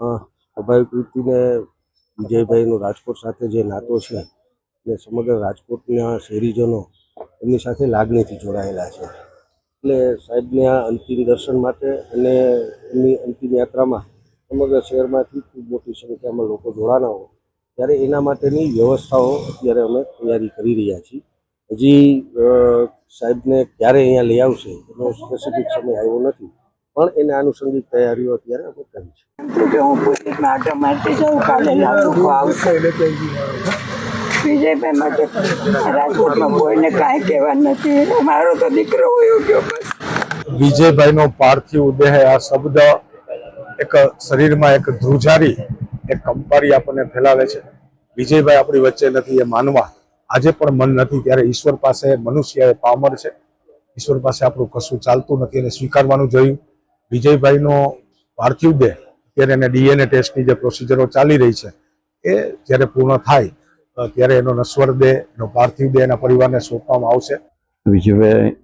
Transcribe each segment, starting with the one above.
સ્વાભાવિક રીતને વિજયભાઈનો રાજકોટ સાથે જે નાતો છે એ સમગ્ર રાજકોટના શહેરીજનો એમની સાથે લાગણીથી જોડાયેલા છે. એટલે સાહેબને આ અંતિમ દર્શન માટે અને એમની અંતિમ યાત્રામાં સમગ્ર શહેરમાંથી ખૂબ મોટી સંખ્યામાં લોકો જોડાના હોય ત્યારે એના માટેની વ્યવસ્થાઓ અત્યારે અમે તૈયારી કરી રહ્યા છીએ. હજી સાહેબને ક્યારે અહીંયા લઈ આવશે એનો સ્પેસિફિક સમય આવ્યો નથી. પણ એને આનુષંગિક તૈયારીઓ અત્યારે અમે કરી છે. હું કાલે લોકો આવશે. વિજયભાઈ માટે રાજકોટમાં કોઈને કાંઈ કહેવા નથી. મારો તો દીકરો હોયો ગયો બસ. વિજયભાઈનો પાર્થિવ દેહ આ શબ્દ એક શરીરમાં એક ધ્રુજારી એક કંપારી આપણને ફેલાવે છે. વિજયભાઈ આપણી વચ્ચે નથી એ માનવા. આજે પણ મન નથી ત્યારે ઈશ્વર પાસે મનુષ્ય એ પામર છે. ઈશ્વર પાસે આપણું કશું ચાલતું નથી એને સ્વીકારવાનું જોયું. વિજયભાઈનો પાર્થિવ દેહ ત્યારે એને ડીએનએ ટેસ્ટની જે પ્રોસિજરો ચાલી રહી છે, એ જ્યારે પૂર્ણ થાય ત્યારે એનો નશ્વર દેહ, એનો પાર્થિવ દેહ એના પરિવારને સોંપવામાં આવશે. વિજયભાઈ,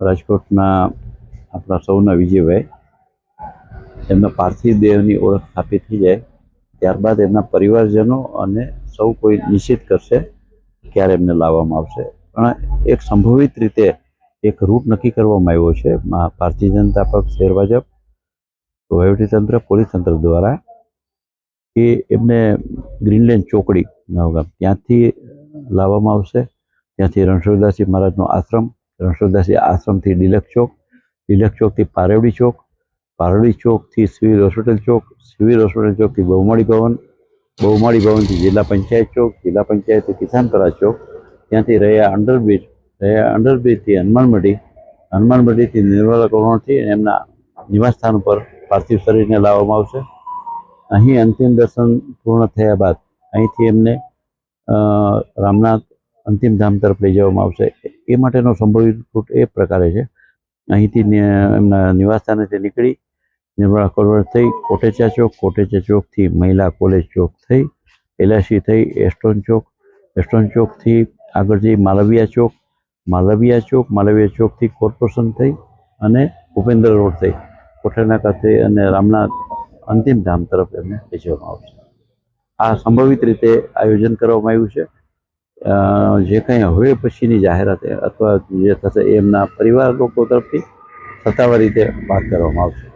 રાજકોટના આપણા સૌના વિજયભાઈ, એમના પાર્થિવ દેહની ઓળખ સ્થાપિત થઈ જાય, ત્યારબાદ એમના પરિવારજનો અને સૌ કોઈ નિશ્ચિત કરશે ક્યારે એમને લાવવામાં આવશે. પણ એક સંભવિત રીતે એક રૂટ નક્કી કરવામાં આવ્યો છે ભારતીય જનતા પક્ષ, શેર ભાજપ વહીવટીતંત્ર પોલીસ તંત્ર દ્વારા કે એમને ગ્રીનલેન્ડ ચોકડી નવગામ ત્યાંથી લાવવામાં આવશે. ત્યાંથી રણછોડદાસજી મહારાજનો આશ્રમ રણછોડદાસજી આશ્રમથી ડિલક ચોક, ડિલક ચોકથી પારેવડી ચોક પારડી ચોકથી સિવિલ હોસ્પિટલ ચોક, સિવિલ હોસ્પિટલ ચોકથી બહુમાળી ભવન, બહુમાળી ભવનથી જિલ્લા પંચાયત ચોક, જિલ્લા પંચાયતથી કિસાનપરા ચોક, ત્યાંથી રહ્યા અંડરબ્રિજ રહ્યા અંડરબ્રિજથી હનુમાન હનુમાનમઢીથી હનુમાન મઢીથી નિર્મલા કોરોણથી એમના નિવાસસ્થાન ઉપર પાર્થિવ શરીરને લાવવામાં આવશે. અહીં અંતિમ દર્શન પૂર્ણ થયા બાદ અહીંથી એમને રામનાથ અંતિમ ધામ તરફ લઈ જવામાં આવશે. એ માટેનો સંભવિત રૂટ એ પ્રકારે છે. અહીંથી એમના નિવાસસ્થાનેથી નીકળી નિર્મળા કોલોની થઈ કોટેચા ચોક, કોટેચા ચોકથી મહિલા કોલેજ ચોક થઈ, એલઆઈસી થઈ, એસ્ટોન ચોક, એસ્ટોન ચોકથી આગળ જઈ માલવિયા ચોક માલવિયા ચોક, માલવિયા ચોકથી કોર્પોરેશન થઈ અને ભૂપેન્દ્ર રોડ થઈ. કોઠાનાકા થઈ અને રામનાથ અંતિમ ધામ તરફ એમને લઈ આવશે આ સંભવિત રીતે આયોજન કરવામાં આવ્યું છે. જે કંઈ હવે પછીની જાહેરાત અથવા જે થશે એમના પરિવાર લોકો તરફથી સત્તાવાર રીતે વાત કરવામાં આવશે.